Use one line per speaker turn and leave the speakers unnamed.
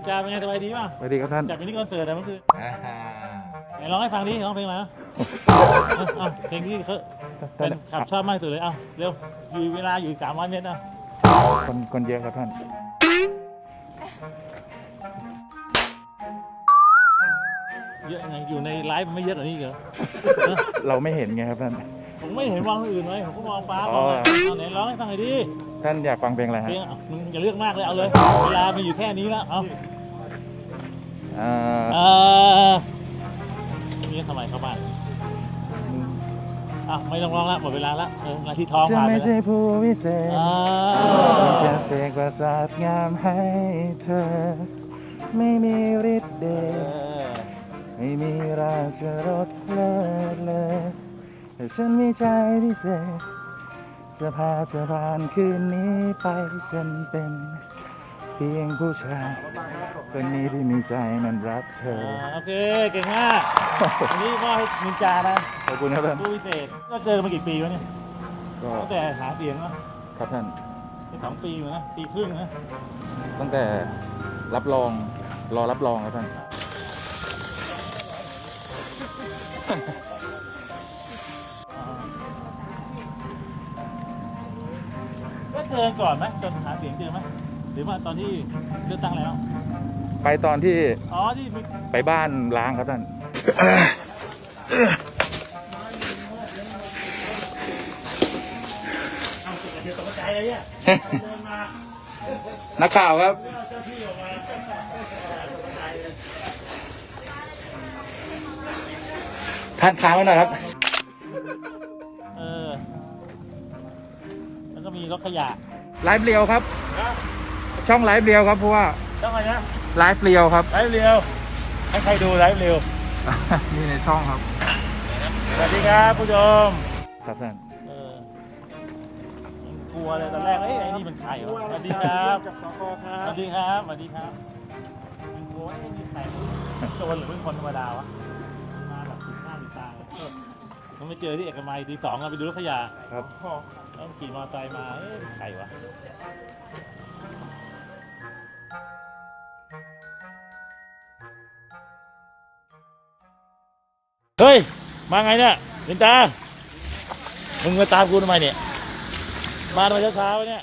คุณจาเป็นไงสบายดีป่ะ
สวัสดีครับท่าน
จากเป็นที่คอนเสิร์ตอะเมื่อคืน
อ่า
ไหนร้องให้ฟังดิร้องเพลงอะไรนะอะเพลงที่เขาเป็นขับชอบมากที่สุดเลยเอ้าเร็วอยู่เวลาอยู่สามร้อยเมตรนะ
คนคนเยอะครับท่าน
เยอะไงอยู่ในไลฟ์มันไม่เยอะกว่านี้อีกเหรอ
เราไม่เห็นไงครับท่าน
ผมไม่เห็นมองคนอื่นเลยผมก็มองฟ้า
อ๋
ม
อ
องเอาไหนร้องให้ฟังหน่อยดิ
ท่านอยากฟังเพลงอะไร
เพ
ฮะ
ลงอะมึงอย่าเลือกมากเลยเอาเลยเวลามีอยู่แค่นี้แล้วเอา
อ่า
เออนี่ทำไมเข้าบ้านอะไม่ต้องร้องละหมดเวลาละเออมาที่ท้อง
ฉัน
ผ่านไป
ไม่
แล้ว
ใช่ผู้วิเศษ
อ่า
จะเสกประสาทงามให้เธอ ไม่มีฤทธิ์เด
เอ
ช
อ
ไม่มีราชรสเลิศเลย แต่ฉันมีใจพิเศษจะพาเธอผ่านคืนนี้ไปฉันเป็นเพียงผู้ชายคนนี้ที่มีใจมันรักเธอ
อ่าโอเค เก่งมากวันนี้มอบให้นินจานะ
ขอบคุณครับท่าน
ผู้พิเศษก็เจอกันมากี่ปีวะเนี่ย
ก็
ตั้งแต่หาเสียงนะครับ
ท่าน
เป็นสองปีเหมือนนะปีครึ่งนะ
ตั้งแต่รับรองรอรับรองครับท่าน
เจอก่อนไหมตอนหาเสียงเจอไหมหรือว่าตอนที่เลือกตั้งแล้ว
ไปตอนที่
อ๋อที่มี
ไปบ้านล้างครับท่าน
เอาเสียงตกใจเลยเนี่ยเดินมา
นักข่าวครับ
เจ้าที่ออกมา
ท่านค้างไว้หน่อยครับ
ก็มีรถขยะ
ไลฟ์เรียวครับช่องไลฟ์เรียวครับเพราะว่า
ต้องอะไรนะ
ไลฟ์เรียวครับ
ไลฟ์เร็วให้ใครดูไลฟ์เร็ว
นี่ในช่องครับ
สวัสดีครับผู้ชม
ครับท่าน
เออยังกลัวเลยตอนแรกเอ้ยไอ้นี่มันใครวะสวัสดีครับสวัสดีครับสวัสดีครับยังกลัวว่าไอ้นี่ใครโจรหรือเป็นคนธรรมดาวะ ผมไปเจอที่เอกมัยตีสองอะไปดูรถขยะ
ครับ
แล้วขี่มอเตอร์ไซค์มาเอ้ยใครวะเฮ้ย มาไงเนี่ยเห็นตา มึงมาตามกูทำไมเนี่ย มาทำไมเช้าๆวะเนี่ย